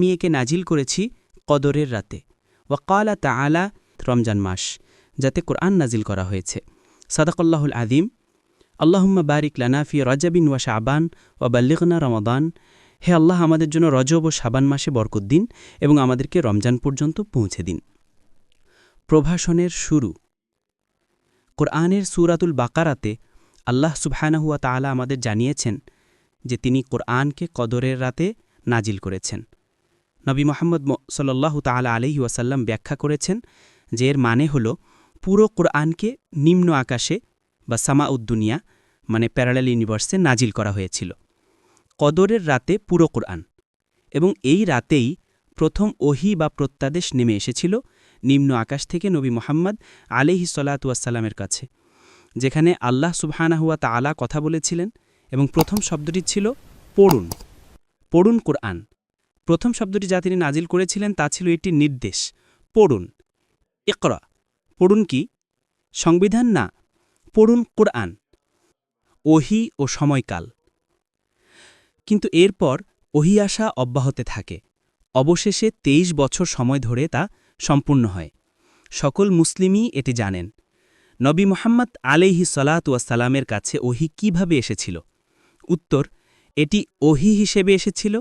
আমি একে নাজিল করেছি কদরের রাতে। ওয়াকালা তাআলা রমজান মাস, যাতে কোরআন নাজিল করা হয়েছে। সাদাকল্লাহুল আদিম আল্লাহুম্মা বারিক লানাফি রজাবিন ওয়া শাবান ওয়া বাল্লিগনা রমাদান। হে আল্লাহ, আমাদের জন্য রজব ও শাবান মাসে বরকত দিন এবং আমাদেরকে রমজান পর্যন্ত পৌঁছে দিন। প্রভাষণের শুরু। কোরআনের সুরাতুল বাকারাতে আল্লাহ সুবহানাহুয়া তাআলা আমাদের জানিয়েছেন যে তিনি কোরআনকে কদরের রাতে নাজিল করেছেন। নবী মোহাম্মদ সাল্লাহ তাআলা আলহি ওয়াসাল্লাম ব্যাখ্যা করেছেন যে এর মানে হল পুরো কোরআনকে নিম্ন আকাশে বা সামা উদ্দুনিয়া মানে প্যারালাল ইউনিভার্সে নাজিল করা হয়েছিল। কদরের রাতে পুরো কোরআন। এবং এই রাতেই প্রথম ওহি বা প্রত্যাদেশ নেমে এসেছিল নিম্ন আকাশ থেকে নবী মোহাম্মদ আলিহি সাল্লাতুয়াসাল্লামের কাছে, যেখানে আল্লাহ সুবহানাহুয়া তাআলা কথা বলেছিলেন এবং প্রথম শব্দটি ছিল পড়ুন। পড়ুন কোরআন। প্রথম শব্দটি যা তিনি নাজিল করেছিলেন তা ছিল একটি নির্দেশ, পড়ুন। একরা পড়ুন কি? সংবিধান না, পড়ুন কোরআন। ওহি ও সময়কাল। কিন্তু এরপর ওহি আসা অব্যাহতে থাকে। অবশেষে ২৩ বছর সময় ধরে তা সম্পূর্ণ হয়। সকল মুসলিমই এটি জানেন। নবী মোহাম্মদ আলাইহি সালাতুয়াসালামের কাছে ওহি কীভাবে এসেছিল? উত্তর, এটি ওহি হিসেবে এসেছিল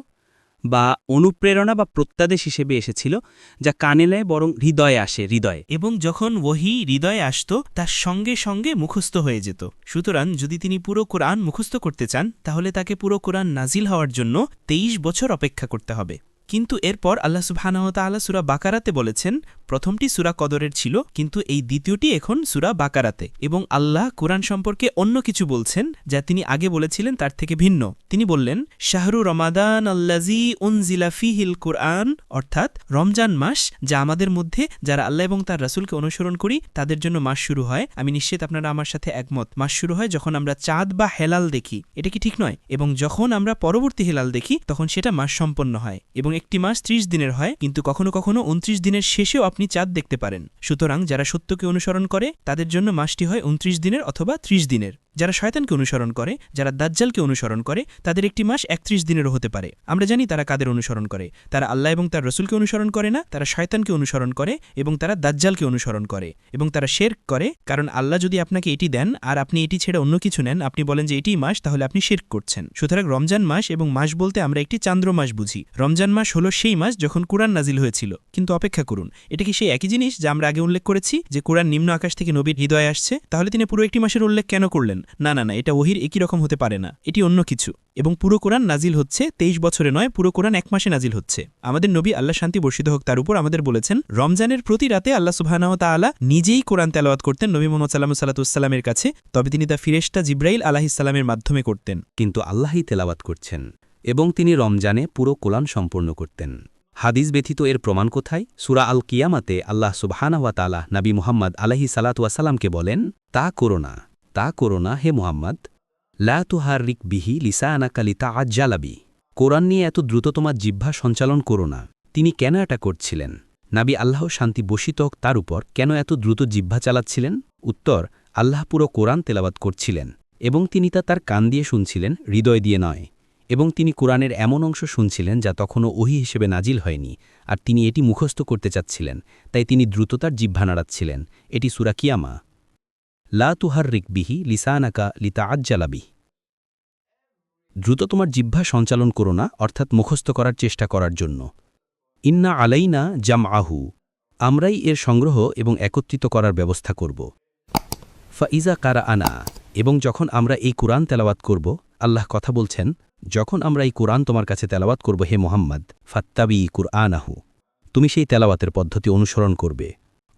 বা অনুপ্রেরণা বা প্রত্যাদেশ হিসেবে এসেছিল, যা কানে নেয় বরং হৃদয়ে আসে, হৃদয়ে। এবং যখন ওহি হৃদয়ে আসত তার সঙ্গে সঙ্গে মুখস্থ হয়ে যেত। সুতরাং যদি তিনি পুরো কোরআন মুখস্থ করতে চান, তাহলে তাকে পুরো কোরআন নাজিল হওয়ার জন্য ২৩ বছর অপেক্ষা করতে হবে। কিন্তু এরপর আল্লাহ সুবহানাহতালা সুরা বাকারাতে বলেছেন প্রথমটি সুরা কদরের ছিল, কিন্তু এই দ্বিতীয়টি এখন সুরা বাকারাতে। এবং আল্লাহ কোরআন সম্পর্কে অন্য কিছু বলছেন, যা তিনি আগে বলেছিলেন, তার থেকে ভিন্ন। তিনি বললেন, শাহরু রমাদান আল্লাজি উনজিলা ফিহিল কোরআন অর্থাৎ রমজান মাস, যা আমাদের মধ্যে, যারা আল্লাহ এবং তার রাসুলকে অনুসরণ করি, তাদের জন্য মাস শুরু হয়। আমি নিশ্চিত আপনারা আমার সাথে একমত। মাস শুরু হয় যখন আমরা চাঁদ বা হেলাল দেখি। এটা কি ঠিক নয়? এবং যখন আমরা পরবর্তী হেলাল দেখি, তখন সেটা মাস সম্পন্ন হয়। এবং একটি মাস ত্রিশ দিনের হয়, কিন্তু কখনো কখনো উনত্রিশ দিনের শেষেও আপনি চাঁদ দেখতে পারেন। সুতরাং যারা সত্যকে অনুসরণ করে, তাদের জন্য মাসটি হয় উনত্রিশ দিনের অথবা ত্রিশ দিনের। যারা শয়তানকে অনুসরণ করে, যারা দাজ্জালকে অনুসরণ করে, তাদের একটি মাস একত্রিশ দিনেরও হতে পারে। আমরা জানি তারা কাদের অনুসরণ করে। তারা আল্লাহ এবং তার রসুলকে অনুসরণ করে না, তারা শয়তানকে অনুসরণ করে এবং তারা দাজ্জালকে অনুসরণ করে এবং তারা শের করে, কারণ আল্লাহ যদি আপনাকে এটি দেন আর আপনি এটি ছেড়ে অন্য কিছু নেন, আপনি বলেন যে এটি মাস, তাহলে আপনি শের করছেন। সুতরাং রমজান মাস এবং মাস বলতে আমরা একটি চান্দ্র মাস বুঝি। রমজান মাস হলো সেই মাস যখন কোরআন নাজিল হয়েছিল। কিন্তু অপেক্ষা করুন, এটা কি সেই একই জিনিস যা আমরা আগে উল্লেখ করেছি যে কোরআন নিম্ন আকাশ থেকে নবীর হৃদয়ে আসছে? তাহলে তিনি পুরো একটি মাসের উল্লেখ কেন করলেন? না না না, এটা ওহির একই রকম হতে পারে না। এটি অন্য কিছু। এবং পুরো কোরআন নাজিল হচ্ছে তেইশ বছরে নয়, পুরো কোরআন এক মাসে নাজিল হচ্ছে। আমাদের নবী আল্লাহ শান্তি বর্ষিত হোক, তার উপর আমাদের বলেছেন, রমজানের প্রতি রাতে আল্লাহ সুবাহানাহ তাআলা নিজেই কোরআন তেলাওয়াত করতেন নবী মোহাম্মদ সাল্লাম সাল্লাতুসাল্লামের কাছে। তবে তিনি তা ফিরেস্তা জিব্রাইল আলাহিসাল্লামের মাধ্যমে করতেন। কিন্তু আল্লাহই তেলাওয়াত করছেন এবং তিনি রমজানে পুরো কোরআন সম্পূর্ণ করতেন। হাদিস ব্যথিত এর প্রমাণ কোথায়? সুরা আল কিয়ামাতে আল্লাহ সুবহানাওয়া তালা নাবী মুহাম্মদ আলাহি সালাতুয়াসাল্লামকে বলেন, তা করো না। তা করো না হে মুহাম্মদ। লা বিহি লিসা আনাকালিতা আজ্জালাবি কোরআন নিয়ে এত দ্রুত তোমার জিহ্বা সঞ্চালন করো না। তিনি কেন এটা করছিলেন? নাবি আল্লাহ শান্তি বসিত তার উপর কেন এত দ্রুত জিহ্বা চালাচ্ছিলেন? উত্তর, আল্লাহ পুরো কোরআন তেলাবাত করছিলেন এবং তিনি তা তার কান দিয়ে শুনছিলেন, হৃদয় দিয়ে নয়। এবং তিনি কোরআনের এমন অংশ শুনছিলেন যা তখনও ওহি হিসেবে নাজিল হয়নি। আর তিনি এটি মুখস্থ করতে চাচ্ছিলেন, তাই তিনি দ্রুততার জিহ্বা নাড়াচ্ছিলেন। এটি সুরা কিয়ামা। লা তুহার রিকবিহি লিসানাকা লিতা আজ্জালাবি দ্রুত তোমার জিহ্বা সঞ্চালন করো না, অর্থাৎ মুখস্থ করার চেষ্টা করার জন্য। ইন্না আলাইনা জাম আহু আমরাই এর সংগ্রহ এবং একত্রিত করার ব্যবস্থা করব। ফাইজা কারা আনা এবং যখন আমরা এই কোরআন তেলাওয়াত করব, আল্লাহ কথা বলছেন, যখন আমরা এই কোরআন তোমার কাছে তেলাওয়াত করব, হে মোহাম্মদ, ফাত্তাবি কুরআন আহু তুমি সেই তেলাওয়াতের পদ্ধতি অনুসরণ করবে।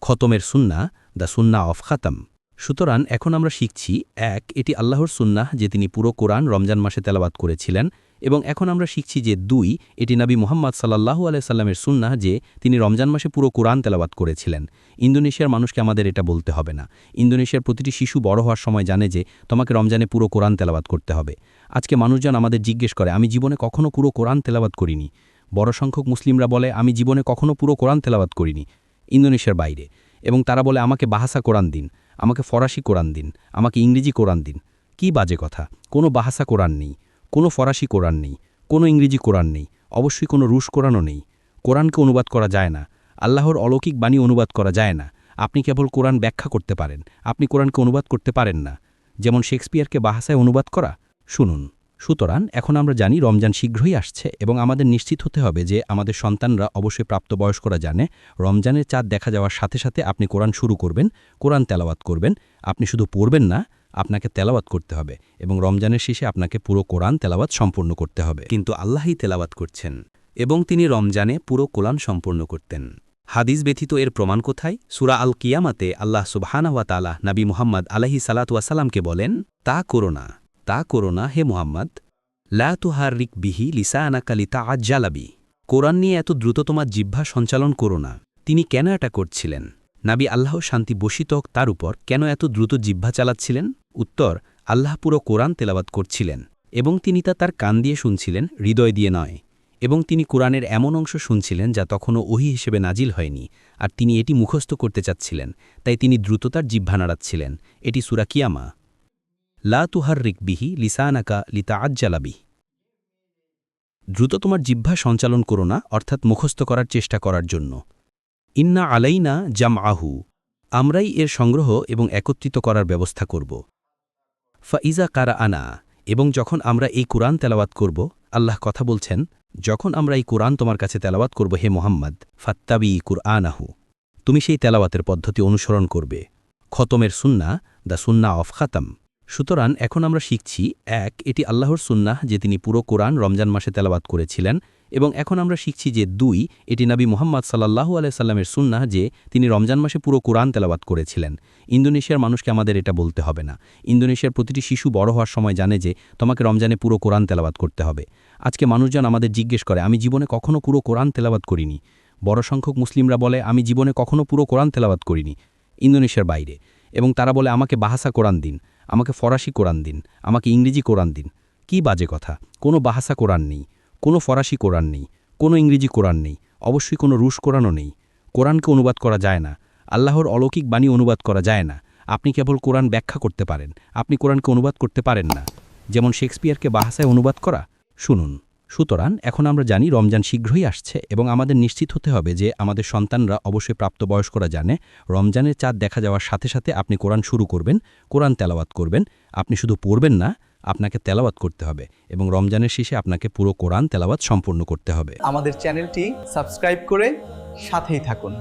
খতমের সুন্না দ্য সুন্না অফ খাতাম। সুতরাং এখন আমরা শিখছি, এক, এটি আল্লাহর সুন্নাহ যে তিনি পুরো কোরআন রমজান মাসে তেলাবাত করেছিলেন, এবং এখন আমরা শিখছি যে দুই, এটি নাবী মোহাম্মদ সাল্লাহু আলাইসাল্লামের সুন্নাহ যে তিনি রমজান মাসে পুরো কোরআন তেলাবাত করেছিলেন। ইন্দোনেশিয়ার মানুষকে আমাদের এটা বলতে হবে না। ইন্দোনেশিয়ার প্রতিটি শিশু বড় হওয়ার সময় জানে যে তোমাকে রমজানে পুরো কোরআন তেলাবাত করতে হবে। আজকে মানুষজন আমাদের জিজ্ঞেস করে, আমি জীবনে কখনো পুরো কোরআন তেলাবাত করিনি। বড় সংখ্যক মুসলিমরা বলে, আমি জীবনে কখনো পুরো কোরআন তেলাবাত করিনি ইন্দোনেশিয়ার বাইরে। এবং তারা বলে, আমাকে বাহাসা কোরআন দিন। আমাকে ফরাসি কোরআন দিন, আমাকে ইংরেজি কোরআন দিন। কি বাজে কথা? কোনো বাহাসা কোরআন নেই, কোনো ফরাসি কোরআন নেই, কোনো ইংরেজি কোরআন নেই, অবশ্যই কোনো রুশ কোরআনও নেই। কোরআনকে অনুবাদ করা যায় না, আল্লাহর অলৌকিক বাণী অনুবাদ করা যায় না। আপনি কেবল কোরআন ব্যাখ্যা করতে পারেন, আপনি কোরআনকে অনুবাদ করতে পারেন না। যেমন শেক্সপিয়ারকে বাহাসায় অনুবাদ করা? শুনুন। সুতরাং এখন আমরা জানি রমজান শীঘ্রই আসছে এবং আমাদের নিশ্চিত হতে হবে যে আমাদের সন্তানরা অবশ্যই প্রাপ্তবয়স্করা জানে, রমজানের চাঁদ দেখা যাওয়ার সাথে সাথে আপনি কোরআন শুরু করবেন, কোরআন তেলাওয়াত করবেন, আপনি শুধু পড়বেন না, আপনাকে তেলাওয়াত করতে হবে এবং রমজানের শেষে আপনাকে পুরো কোরআন তেলাওয়াত সম্পূর্ণ করতে হবে। কিন্তু আল্লাহই তেলাওয়াত করছেন এবং তিনি রমজানে পুরো কোরআন সম্পূর্ণ করতেন। হাদিস ব্যথিত এর প্রমাণ কোথায়? সুরা আল কিয়ামাতে আল্লাহ সুবহানাওয়া তালা নাবী মুহাম্মদ আলাহি সালাতুয়াসাল্লামকে বলেন, তা করো না। তা করো না হে মুহাম্মদ। লা বিহি লিসা আনাকালিতা আজ্জালাবি কোরআন নিয়ে এত দ্রুত তোমার জিহ্বা সঞ্চালন করো না। তিনি কেন এটা করছিলেন? নাবি আল্লাহ শান্তি বসিত তার উপর কেন এত দ্রুত জিহ্বা চালাচ্ছিলেন? উত্তর, আল্লাহ পুরো কোরআন তেলাবাত করছিলেন এবং তিনি তা তার কান দিয়ে শুনছিলেন, হৃদয় দিয়ে নয়। এবং তিনি কোরআনের এমন অংশ শুনছিলেন যা তখনও ওহি হিসেবে নাজিল হয়নি। আর তিনি এটি মুখস্থ করতে চাচ্ছিলেন, তাই তিনি দ্রুততার জিহ্বা নাড়াচ্ছিলেন। এটি সুরা কিয়ামা। লা তুহার রিকবিহি লিসানাকা লিতা আজ্জালাবি দ্রুত তোমার জিহ্বা সঞ্চালন করো না, অর্থাৎ মুখস্থ করার চেষ্টা করার জন্য। ইন্না আলাইনা জাম আহু আমরাই এর সংগ্রহ এবং একত্রিত করার ব্যবস্থা করব। ফাইজা কারা আনা এবং যখন আমরা এই কোরআন তেলাওয়াত করব, আল্লাহ কথা বলছেন, যখন আমরা এই কোরআন তোমার কাছে তেলাওয়াত করব, হে মোহাম্মদ, ফাত্তাবি কুরআন আহু তুমি সেই তেলাওয়াতের পদ্ধতি অনুসরণ করবে। খতমের সুন্না দ্য সুন্না অফ খাতাম। সুতরাং এখন আমরা শিখছি, এক, এটি আল্লাহর সুন্নাহ যে তিনি পুরো কোরআন রমজান মাসে তেলাবাত করেছিলেন, এবং এখন আমরা শিখছি যে দুই, এটি নাবী মোহাম্মদ সাল্লাহু আলাইসাল্লামের সুন্নাহ যে তিনি রমজান মাসে পুরো কোরআন তেলাবাত করেছিলেন। ইন্দোনেশিয়ার মানুষকে আমাদের এটা বলতে হবে না। ইন্দোনেশিয়ার প্রতিটি শিশু বড় হওয়ার সময় জানে যে তোমাকে রমজানে পুরো কোরআন তেলাবাত করতে হবে। আজকে মানুষজন আমাদের জিজ্ঞেস করে, আমি জীবনে কখনো পুরো কোরআন তেলাবাত করিনি। বড় সংখ্যক মুসলিমরা বলে, আমি জীবনে কখনো পুরো কোরআন তেলাবাত করিনি ইন্দোনেশিয়ার বাইরে। এবং তারা বলে, আমাকে বাহাসা কোরআন দিন। আমাকে ফরাসি কোরআন দিন, আমাকে ইংরেজি কোরআন দিন। কি বাজে কথা? কোনো বাহাসা কোরআন নেই, কোনো ফরাসি কোরআন নেই, কোনো ইংরেজি কোরআন নেই, অবশ্যই কোনো রুশ কোরআনও নেই। কোরআনকে অনুবাদ করা যায় না, আল্লাহর অলৌকিক বাণী অনুবাদ করা যায় না। আপনি কেবল কোরআন ব্যাখ্যা করতে পারেন, আপনি কোরআনকে অনুবাদ করতে পারেন না। যেমন শেক্সপিয়ারকে বাহাসায় অনুবাদ করা? শুনুন। সুতরাং এখন আমরা জানি রমজান শীঘ্রই আসছে এবং আমাদের নিশ্চিত হতে হবে যে আমাদের সন্তানরা অবশ্যই প্রাপ্তবয়স্করা জানে, রমজানের চাঁদ দেখা যাওয়ার সাথে সাথে আপনি কোরআন শুরু করবেন, কোরআন তেলাওয়াত করবেন, আপনি শুধু পড়বেন না, আপনাকে তেলাওয়াত করতে হবে এবং রমজানের শেষে আপনাকে পুরো কোরআন তেলাওয়াত সম্পূর্ণ করতে হবে। আমাদের চ্যানেলটি সাবস্ক্রাইব করে সাথেই থাকুন।